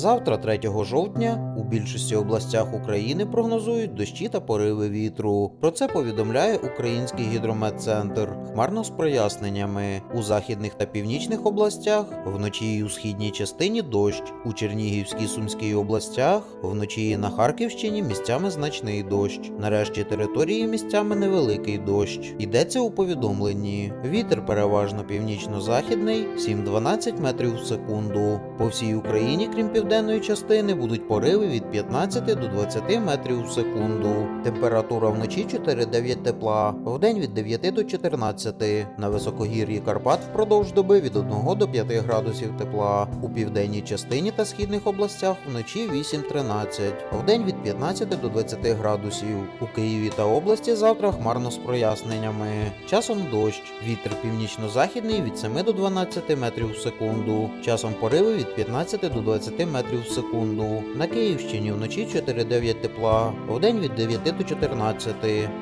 Завтра, 3 жовтня, у більшості областях України прогнозують дощі та пориви вітру. Про це повідомляє Український гідрометцентр. Хмарно з проясненнями. У західних та північних областях вночі і у східній частині дощ. У Чернігівській Сумській областях вночі і на Харківщині місцями значний дощ. На решті території місцями невеликий дощ. Йдеться у повідомленні. Вітер переважно північно-західний 7-12 метрів в секунду. По всій Україні, крім південної частини, будуть пориви від 15 до 20 метрів в секунду. Температура вночі 4-9 тепла, вдень від 9 до 14. На високогір'ї Карпат впродовж доби від 1 до 5 градусів тепла. У південній частині та східних областях вночі 8-13, вдень від 15 до 20 градусів. У Києві та області завтра хмарно з проясненнями. Часом дощ. Вітер північно-західний від 7 до 12 метрів в секунду. Часом пориви від 15 до 20 метрів в секунду. На Київщині вночі 4-9 тепла, вдень від 9 до 14.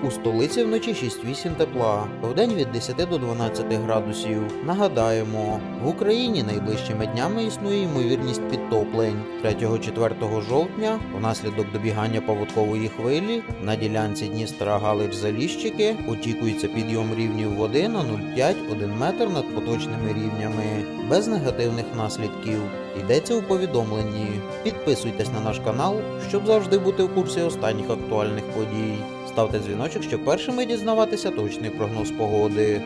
У столиці вночі 6-8 тепла, вдень від 10 до 12 градусів. Нагадаємо, в Україні найближчими днями існує ймовірність підтоплень. 3-4 жовтня, внаслідок добігання паводкової хвилі, на ділянці Дністра Галич Заліщики очікується підйом рівнів води на 0,5-1 метр над поточними рівнями, без негативних наслідків. Йдеться у повідомленні. Підписуйтесь на наш канал, щоб завжди бути в курсі останніх актуальних подій. Ставте дзвіночок, щоб першими дізнаватися точний прогноз погоди.